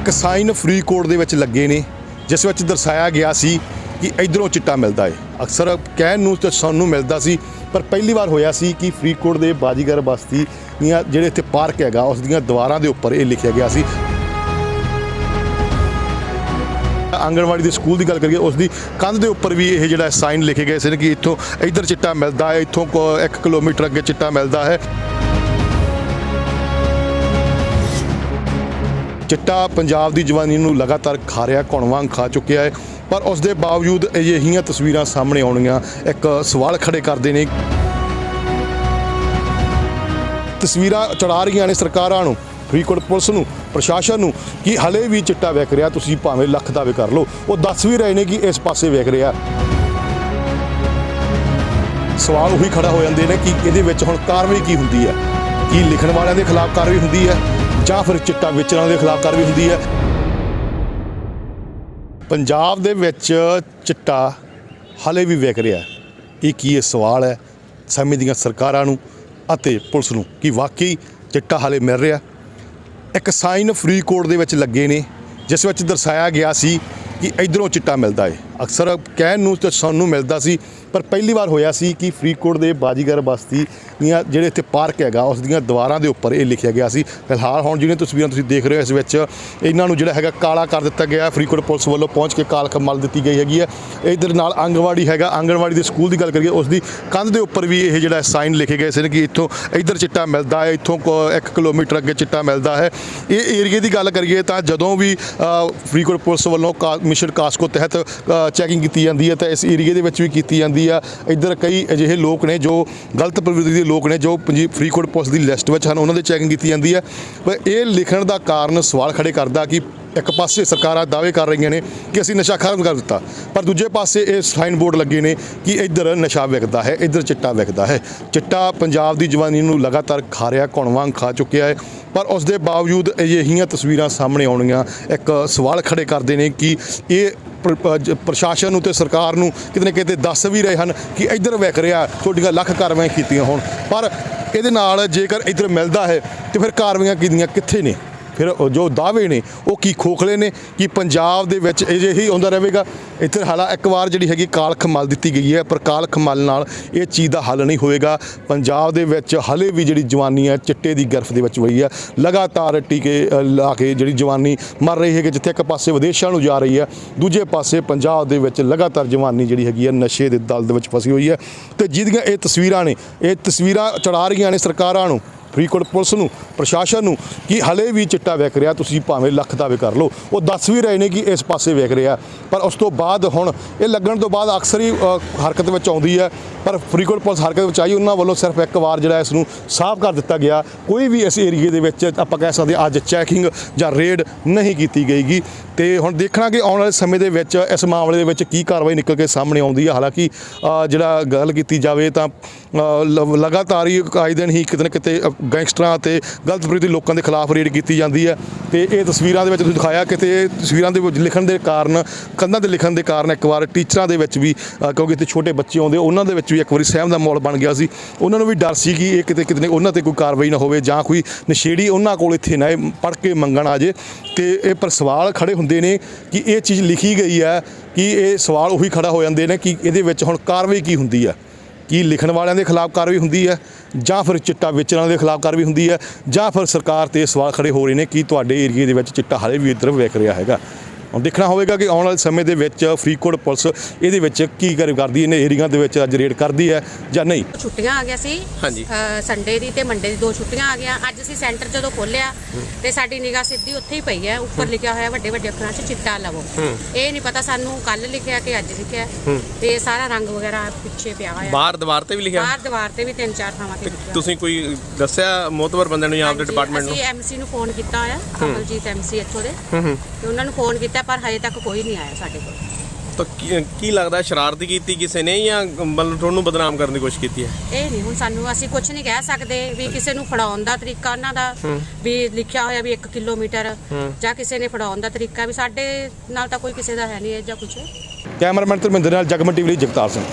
ਇੱਕ ਸਾਈਨ ਫਰੀਦਕੋਟ ਦੇ ਵਿੱਚ ਲੱਗੇ ਨੇ, ਜਿਸ ਵਿੱਚ ਦਰਸਾਇਆ ਗਿਆ ਸੀ ਕਿ ਇਧਰੋਂ ਚਿੱਟਾ ਮਿਲਦਾ ਹੈ ਅਕਸਰ ਕਹਿਣ ਨੂੰ ਤੇ ਸਾਨੂੰ ਮਿਲਦਾ ਸੀ, ਪਰ ਪਹਿਲੀ ਵਾਰ ਹੋਇਆ ਸੀ ਕਿ ਫਰੀਦਕੋਟ ਦੇ ਬਾਜੀਗਰ ਬਸਤੀ ਦੀਆਂ ਜਿਹੜੇ ਇੱਥੇ ਪਾਰਕ ਹੈਗਾ, ਉਸ ਦੀਆਂ ਦੀਵਾਰਾਂ ਦੇ ਉੱਪਰ ਇਹ ਲਿਖਿਆ ਗਿਆ ਸੀ। ਆਂਗਣਵਾੜੀ ਦੇ ਸਕੂਲ ਦੀ ਗੱਲ ਕਰੀਏ, ਉਸ ਦੀ ਕੰਧ ਦੇ ਉੱਪਰ ਵੀ ਇਹ ਜਿਹੜਾ ਸਾਈਨ ਲਿਖੇ ਗਏ ਸਨ ਕਿ ਇੱਥੋਂ ਇੱਧਰ ਚਿੱਟਾ ਮਿਲਦਾ ਹੈ ਇੱਥੋਂ 1 ਕਿਲੋਮੀਟਰ ਅੱਗੇ ਚਿੱਟਾ ਮਿਲਦਾ ਹੈ। ਚਿੱਟਾ ਪੰਜਾਬ ਦੀ ਜਵਾਨੀ ਨੂੰ ਲਗਾਤਾਰ ਖਾ ਰਿਹਾ ਘੁਣ ਵਾਂਗ ਖਾ ਚੁੱਕਿਆ ਹੈ। ਪਰ ਉਸ ਦੇ ਬਾਵਜੂਦ ਅਜਿਹੀਆਂ ਤਸਵੀਰਾਂ ਸਾਹਮਣੇ ਆਉਣੀਆਂ ਇੱਕ ਸਵਾਲ ਖੜੇ ਕਰਦੇ ਨੇ। ਤਸਵੀਰਾਂ ਚੜਾ ਰਹੀਆਂ ਨੇ ਸਰਕਾਰਾਂ ਨੂੰ, ਫਰੀਦਕੋਟ ਪੁਲਿਸ ਨੂੰ, ਪ੍ਰਸ਼ਾਸਨ ਨੂੰ ਕਿ ਹਲੇ ਵੀ ਚਿੱਟਾ ਵਿਕ ਰਿਹਾ, ਤੁਸੀਂ ਭਾਵੇਂ ਲੱਖ ਦਾਅਵੇ ਕਰ ਲਓ। ਉਹ ਦੱਸ ਵੀ ਰਹੇ ਨੇ ਕਿ ਇਸ ਪਾਸੇ ਵਿਕ ਰਿਹਾ। ਸਵਾਲ ਉਹੀ ਖੜਾ ਹੋ ਜਾਂਦੇ ਨੇ ਕਿ ਇਹਦੇ ਵਿੱਚ ਹੁਣ ਕਾਰਵਾਈ ਕੀ ਹੁੰਦੀ ਹੈ? ਕੀ ਲਿਖਣ ਵਾਲਿਆਂ ਦੇ ਖਿਲਾਫ ਕਾਰਵਾਈ ਹੁੰਦੀ ਹੈ? ਜਾਂ ਫਿਰ ਚਿੱਟਾ ਵੇਚਣ ਦੇ ਖਿਲਾਫ ਕਾਰਵਾਈ ਹੁੰਦੀ ਹੈ। ਪੰਜਾਬ ਦੇ ਵਿੱਚ ਚਿੱਟਾ ਹਲੇ ਵੀ ਵਿਕ ਰਿਹਾ ਇਹ ਕੀ ਇਹ ਸਵਾਲ ਹੈ? ਸਮੇਂ ਦੀਆਂ ਸਰਕਾਰਾਂ ਨੂੰ ਅਤੇ ਪੁਲਿਸ ਨੂੰ ਕਿ ਵਾਕਈ ਚਿੱਟਾ ਹਲੇ ਮਿਲ ਰਿਹਾ ਇੱਕ ਸਾਈਨ ਫਰੀਦਕੋਟ ਦੇ ਵਿੱਚ ਲੱਗੇ ਨੇ, ਜਿਸ ਵਿੱਚ ਦਰਸਾਇਆ ਗਿਆ ਸੀ ਕਿ ਇਧਰੋਂ ਚਿੱਟਾ ਮਿਲਦਾ ਹੈ। ਅਕਸਰ ਕਹਿਣ ਨੂੰ ਤੇ ਸਾਨੂੰ ਮਿਲਦਾ ਸੀ, ਪਰ ਪਹਿਲੀ ਵਾਰ ਹੋਇਆ ਸੀ ਕਿ ਫਰੀਦਕੋਟ ਦੇ ਬਾਜੀਗਰ ਬਸਤੀ ਦੀਆਂ ਜਿਹੜੇ ਇੱਥੇ ਪਾਰਕ ਹੈਗਾ, ਉਸ ਦੀਆਂ ਦੀਵਾਰਾਂ ਦੇ ਉੱਪਰ ਇਹ ਲਿਖਿਆ ਗਿਆ ਸੀ। ਫਿਲਹਾਲ ਹੁਣ ਜਿਹੜੀਆਂ ਤਸਵੀਰਾਂ ਤੁਸੀਂ ਦੇਖ ਰਹੇ ਹੋ, ਇਸ ਵਿੱਚ ਇਹਨਾਂ ਨੂੰ ਜਿਹੜਾ ਹੈਗਾ ਕਾਲਾ ਕਰ ਦਿੱਤਾ ਗਿਆ। ਹੈ। ਫਰੀਦਕੋਟ ਪੁਲਿਸ ਵੱਲੋਂ ਪਹੁੰਚ ਕੇ ਕਾਲ ਮਲ ਦਿੱਤੀ ਗਈ ਹੈਗੀ ਹੈ। ਇਧਰ ਨਾਲ ਆਂਗਣਵਾੜੀ ਹੈਗਾ ਆਂਗਣਵਾੜੀ ਦੇ ਸਕੂਲ ਦੀ ਗੱਲ ਕਰੀਏ, ਉਸ ਦੀ ਕੰਧ ਦੇ ਉੱਪਰ ਵੀ ਇਹ ਜਿਹੜਾ ਸਾਈਨ ਲਿਖੇ ਗਏ ਸਨ ਕਿ ਇੱਥੋਂ ਇੱਧਰ ਚਿੱਟਾ ਮਿਲਦਾ ਹੈ, ਇੱਥੋਂ 1 ਕਿਲੋਮੀਟਰ ਅੱਗੇ ਚਿੱਟਾ ਮਿਲਦਾ ਹੈ। ਇਹ ਏਰੀਏ ਦੀ ਗੱਲ ਕਰੀਏ ਤਾਂ ਜਦੋਂ ਵੀ ਫਰੀਦਕੋਟ ਪੁਲਿਸ ਵੱਲੋਂ ਕਾ- ਮਿਸ਼ਨ ਕਾਸਕੋ ਤਹਿਤ ਚੈਕਿੰਗ ਕੀਤੀ ਜਾਂਦੀ ਹੈ ਤਾਂ ਇਸ ਏਰੀਏ ਦੇ ਵਿੱਚ ਵੀ ਕੀਤੀ ਜਾਂਦੀ ਆ। ਇੱਧਰ ਕਈ ਅਜਿਹੇ ਲੋਕ ਨੇ ਜੋ ਗਲਤ ਪ੍ਰਵਿਰਤੀ ਦੇ ਲੋਕ ਨੇ ਜੋ ਪੰਜੀ ਫਰੀਦਕੋਟ ਪੁਲਿਸ ਦੀ ਲਿਸਟ ਵਿੱਚ ਹਨ, ਉਹਨਾਂ ਦੀ ਚੈਕਿੰਗ ਕੀਤੀ ਜਾਂਦੀ ਹੈ। ਪਰ ਇਹ ਲਿਖਣ ਦਾ ਕਾਰਨ ਸਵਾਲ ਖੜੇ ਕਰਦਾ ਕਿ ਇੱਕ ਪਾਸੇ ਸਰਕਾਰਾਂ ਦਾਅਵੇ ਕਰ ਰਹੀਆਂ ਨੇ ਕਿ ਅਸੀਂ ਨਸ਼ਾ ਖਤਮ ਕਰ ਦਿੱਤਾ, ਪਰ ਦੂਜੇ ਪਾਸੇ ਇਹ ਸਾਈਨ ਬੋਰਡ ਲੱਗੇ ਨੇ ਕਿ ਇੱਧਰ ਨਸ਼ਾ ਵਿਕਦਾ ਹੈ, ਇੱਧਰ ਚਿੱਟਾ ਵਿਕਦਾ ਹੈ। ਚਿੱਟਾ ਪੰਜਾਬ ਦੀ ਜਵਾਨੀ ਨੂੰ ਲਗਾਤਾਰ ਖਾ ਰਿਹਾ ਘੁਣ ਵਾਂਗ ਖਾ ਚੁੱਕਿਆ ਹੈ, ਪਰ ਉਸ ਦੇ ਬਾਵਜੂਦ ਅਜਿਹੀਆਂ ਤਸਵੀਰਾਂ ਸਾਹਮਣੇ ਆਉਣੀਆਂ ਇੱਕ ਸਵਾਲ ਖੜੇ ਕਰਦੇ ਨੇ ਕਿ ਇਹ ਪ੍ਰਸ਼ਾਸਨ ਨੂੰ ਤੇ ਸਰਕਾਰ ਨੂੰ ਕਿਤੇ ਨਾ ਕਿਤੇ ਦੱਸ ਵੀ ਰਹੇ ਹਨ ਕਿ ਇੱਧਰ ਵਿਕ ਰਿਹਾ, ਤੁਹਾਡੀਆਂ ਲੱਖ ਕਾਰਵਾਈਆਂ ਕੀਤੀਆਂ ਹੋਣ। ਪਰ ਇਹਦੇ ਨਾਲ ਜੇਕਰ ਇੱਧਰ ਮਿਲਦਾ ਹੈ, ਤੇ ਫਿਰ ਕਾਰਵਾਈਆਂ ਕੀਤੀਆਂ ਕਿੱਥੇ ਨੇ? ਫਿਰ ਜੋ ਦਾਅਵੇ ਨੇ, ਉਹ ਕੀ ਖੋਖਲੇ ਨੇ, ਕਿ ਪੰਜਾਬ ਦੇ ਵਿੱਚ ਅਜਿਹੀ ਹੁੰਦਾ ਰਹੇਗਾ। ਇੱਥੇ ਹਾਲਾ ਇੱਕ ਵਾਰ ਜਿਹੜੀ ਹੈਗੀ ਕਾਲਖ ਮਲ ਦਿੱਤੀ ਗਈ ਹੈ, ਪਰ ਕਾਲਖ ਮਲ ਨਾਲ ਇਹ ਚੀਜ਼ ਦਾ ਹੱਲ ਨਹੀਂ ਹੋਏਗਾ। ਪੰਜਾਬ ਦੇ ਵਿੱਚ ਹਲੇ ਵੀ ਜਿਹੜੀ ਜਵਾਨੀ ਹੈ, ਚਿੱਟੇ ਦੀ ਗਰਫ ਦੇ ਵਿੱਚ ਹੋਈ ਹੈ। ਲਗਾਤਾਰ ਟੀਕੇ ਲਾ ਕੇ ਜਿਹੜੀ ਜਵਾਨੀ ਮਰ ਰਹੀ ਹੈ ਕਿ ਜਿੱਥੇ ਇੱਕ ਪਾਸੇ ਵਿਦੇਸ਼ਾਂ ਨੂੰ ਜਾ ਰਹੀ ਹੈ, ਦੂਜੇ ਪਾਸੇ ਪੰਜਾਬ ਦੇ ਵਿੱਚ ਲਗਾਤਾਰ ਜਵਾਨੀ ਜਿਹੜੀ ਹੈਗੀ ਹੈ, ਨਸ਼ੇ ਦੇ ਦਲ ਦੇ ਵਿੱਚ ਫਸੀ ਹੋਈ ਹੈ। ਤੇ ਜਿਹਦੀਆਂ ਇਹ ਤਸਵੀਰਾਂ ਨੇ, ਇਹ ਤਸਵੀਰਾਂ ਚੜਾ ਰਹੀਆਂ ਨੇ ਸਰਕਾਰਾਂ ਨੂੰ ਫਰੀਦਕੋਟ ਪੁਲਿਸ ਨੂੰ, ਪ੍ਰਸ਼ਾਸਨ ਨੂੰ ਕਿ ਹਲੇ ਵੀ ਚਿੱਟਾ ਵਿਕ ਰਿਹਾ, ਤੁਸੀਂ ਭਾਵੇਂ ਲੱਖ ਦਾਅਵੇ ਕਰ ਲਓ। ਉਹ ਦੱਸ ਵੀ ਰਹੇ ਨੇ ਕਿ ਇਸ ਪਾਸੇ ਵਿਕ ਰਿਹਾ। ਪਰ ਉਸ ਤੋਂ ਬਾਅਦ ਹੁਣ ਇਹ ਲੱਗਣ ਤੋਂ ਬਾਅਦ ਅਕਸਰ ਹੀ ਹਰਕਤ ਵਿੱਚ ਆਉਂਦੀ ਹੈ। ਪਰ ਫਰੀਦਕੋਟ ਪੁਲਿਸ ਹਰਕਤ ਵਿੱਚ ਆਈ, ਉਹਨਾਂ ਵੱਲੋਂ ਸਿਰਫ ਇੱਕ ਵਾਰ ਜਿਹੜਾ ਇਸ ਨੂੰ ਸਾਫ਼ ਕਰ ਦਿੱਤਾ ਗਿਆ। ਕੋਈ ਵੀ ਇਸ ਏਰੀਏ ਦੇ ਵਿੱਚ ਆਪਾਂ ਕਹਿ ਸਕਦੇ ਅੱਜ ਚੈਕਿੰਗ ਜਾਂ ਰੇਡ ਨਹੀਂ ਕੀਤੀ ਗਈਗੀ। ਤੇ ਹੁਣ ਦੇਖਣਾ ਕਿ ਆਉਣ ਵਾਲੇ ਸਮੇਂ ਦੇ ਵਿੱਚ ਇਸ ਮਾਮਲੇ ਦੇ ਵਿੱਚ ਕੀ ਕਾਰਵਾਈ ਨਿਕਲ ਕੇ ਸਾਹਮਣੇ ਆਉਂਦੀ ਹੈ। ਹਾਲਾਂਕਿ ਜਿਹੜਾ ਗੱਲ ਕੀਤੀ ਜਾਵੇ ਤਾਂ ਲ- ਲਗਾਤਾਰ ਹੀ ਆਏ ਦਿਨ ਹੀ ਕਿਤੇ ਨਾ ਕਿਤੇ ਗੈਂਗਸਟਰਾਂ ਤੇ ਗਲਤ ਪ੍ਰਵਿਰਤੀ ਲੋਕਾਂ ਦੇ ਖਿਲਾਫ ਰੇਡ ਕੀਤੀ ਜਾਂਦੀ ਹੈ ਤੇ ਇਹ ਤਸਵੀਰਾਂ ਦੇ ਵਿੱਚ ਤੁਸੀਂ ਦਿਖਾਇਆ ਕਿ ਤੇ ਤਸਵੀਰਾਂ ਦੇ ਵਿੱਚ ਲਿਖਣ ਦੇ ਕਾਰਨ, ਕੰਧਾਂ ਦੇ ਲਿਖਣ ਦੇ ਕਾਰਨ ਇੱਕ ਵਾਰ ਟੀਚਰਾਂ ਦੇ ਵਿੱਚ ਵੀ ਕਿਉਂਕਿ ਇੱਥੇ ਛੋਟੇ ਬੱਚੇ ਆਉਂਦੇ ਉਹਨਾਂ ਦੇ ਵਿੱਚ ਵੀ ਇੱਕ ਵਾਰੀ ਸਹਿਮ ਦਾ ਮਾਹੌਲ ਬਣ ਗਿਆ ਸੀ। ਉਹਨਾਂ ਨੂੰ ਵੀ ਡਰ ਸੀ ਕਿ ਇਹ ਕਿਤੇ ਕਿਤੇ ਉਹਨਾਂ ਤੇ ਕੋਈ ਕਾਰਵਾਈ ਨਾ ਹੋਵੇ ਜਾਂ ਕੋਈ ਨਸ਼ੇੜੀ ਉਹਨਾਂ ਕੋਲ ਇੱਥੇ ਨਾ ਪੜ ਕੇ ਮੰਗਣ ਆ ਜੇ। ਤੇ ਇਹ ਪਰ ਸਵਾਲ ਖੜੇ ਹੁੰਦੇ ਨੇ ਕਿ ਇਹ ਚੀਜ਼ ਲਿਖੀ ਗਈ ਹੈ ਕਿ ਇਹ ਸਵਾਲ ਉਹੀ ਖੜਾ ਹੋ ਜਾਂਦੇ ਨੇ ਕਿ ਇਹਦੇ ਵਿੱਚ ਹੁਣ ਕਾਰਵਾਈ ਕੀ ਹੁੰਦੀ ਹੈ? ਕੀ ਲਿਖਣ ਵਾਲਿਆਂ ਦੇ ਖਿਲਾਫ ਕਾਰਵਾਈ ਹੁੰਦੀ ਹੈ, ਜਾਂ ਫਿਰ ਚਿੱਟਾ ਵੇਚਣ ਵਾਲਿਆਂ ਦੇ ਖਿਲਾਫ ਕਾਰਵਾਈ ਹੁੰਦੀ ਹੈ, ਜਾਂ ਫਿਰ ਸਰਕਾਰ ਤੇ ਸਵਾਲ ਖੜੇ ਹੋ ਰਹੇ ਨੇ ਕਿ ਤੁਹਾਡੇ ਏਰੀਏ ਦੇ ਵਿੱਚ ਚਿੱਟਾ ਹਾਲੇ ਵੀ ਇੱਧਰ ਵੇਖ ਰਿਹਾ ਹੈਗਾ। ਹੁਣ ਦੇਖਣਾ ਹੋਵੇਗਾ ਕਿ ਆਉਣ ਵਾਲੇ ਸਮੇਂ ਦੇ ਵਿੱਚ ਫਰੀਦਕੋਟ ਪੁਲਿਸ ਇਹਦੇ ਵਿੱਚ ਕੀ ਕਰ ਕਰਦੀ ਇਹਨੇ ਏਰੀਆ ਦੇ ਵਿੱਚ ਅੱਜ ਰੇਡ ਕਰਦੀ ਹੈ ਜਾਂ ਨਹੀਂ? ਛੁੱਟੀਆਂ ਆ ਗਿਆ ਸੀ। ਹਾਂਜੀ। ਸੰਡੇ ਦੀ ਤੇ ਮੰਡੇ ਦੀ ਦੋ ਛੁੱਟੀਆਂ ਆ ਗਿਆ ਅੱਜ ਅਸੀਂ ਸੈਂਟਰ ਜਦੋਂ ਖੋਲਿਆ ਤੇ ਸਾਡੀ ਨਿਗਾਹ ਸਿੱਧੀ ਉੱਥੇ ਹੀ ਪਈ ਹੈ। ਉੱਪਰ ਲਿਖਿਆ ਹੋਇਆ ਵੱਡੇ ਵੱਡੇ ਅੱਖਰਾਂ 'ਚ ਚਿੱਟਾ ਲਵੋ। ਇਹ ਨਹੀਂ ਪਤਾ ਸਾਨੂੰ ਕੱਲ ਲਿਖਿਆ ਕਿ ਅੱਜ ਲਿਖਿਆ। ਤੇ ਸਾਰਾ ਰੰਗ ਵਗੈਰਾ ਪਿੱਛੇ ਪਿਆ ਹੋਇਆ। ਬਾਹਰ ਦੀਵਾਰ ਤੇ ਵੀ ਲਿਖਿਆ? ਬਾਹਰ ਦੀਵਾਰ ਤੇ ਵੀ ਤਿੰਨ ਚਾਰ ਥਾਵਾਂ ਤੇ ਲਿਖਿਆ। ਤੁਸੀਂ ਕੋਈ ਦੱਸਿਆ ਮੋਤਬਰ ਬੰਦੇ ਨੂੰ ਜਾਂ ਆਪਦੇ ਹਾਂਜੀ, ਡਿਪਾਰਟਮੈਂਟ ਨੂੰ? ਅਸੀਂ ਐਮਸੀ ਨੂੰ ਫੋਨ ਕੀਤਾ ਹੋਇਆ ਕਮਲਜੀਤ ਐਮਸੀ ਇੱਥੋਂ ਦੇ। ਤੇ ਉਹਨਾਂ ਨੂੰ ਫੋਨ ਕੀਤਾ ਪਰ ਹਜੇ ਤੱਕ ਕੋਈ ਨਹੀਂ ਆਇਆ ਸਾਡੇ ਕੋਲ। ਤਾਂ ਕੀ- ਕੀ ਲੱਗਦਾ ਸ਼ਰਾਰਤੀ ਕੀਤੀ ਕਿਸੇ ਨੇ ਜਾਂ ਮਤਲਬ ਤੁਹਾਨੂੰ ਬਦਨਾਮ ਕਰਨ ਦੀ ਕੋਸ਼ਿਸ਼ ਕੀਤੀ ਹੈ? ਇਹ ਨਹੀਂ ਹੁਣ ਸਾਨੂੰ ਅਸੀਂ ਕੁਝ ਨਹੀਂ ਕਹਿ ਸਕਦੇ ਵੀ ਕਿਸੇ ਨੂੰ ਫੜਾਉਣ ਦਾ ਤਰੀਕਾ ਉਹਨਾਂ ਦਾ ਵੀ ਲਿਖਿਆ ਹੋਇਆ ਵੀ 1 ਕਿਲੋਮੀਟਰ ਜਾਂ ਕਿਸੇ ਨੇ ਫੜਾਉਣ ਦਾ ਤਰੀਕਾ ਵੀ ਸਾਡੇ ਨਾਲ ਤਾਂ ਕੋਈ ਕਿਸੇ ਦਾ ਹੈ ਨਹੀਂ ਇਹ ਜਾਂ ਕੁਝ ਕੈਮਰਾਮੈਨ ਧਰਮਿੰਦਰ ਨਾਲ ਜਗਮਨ ਟੀਵੀ ਲਈ ਜਗਤਾਰ ਸਿੰਘ।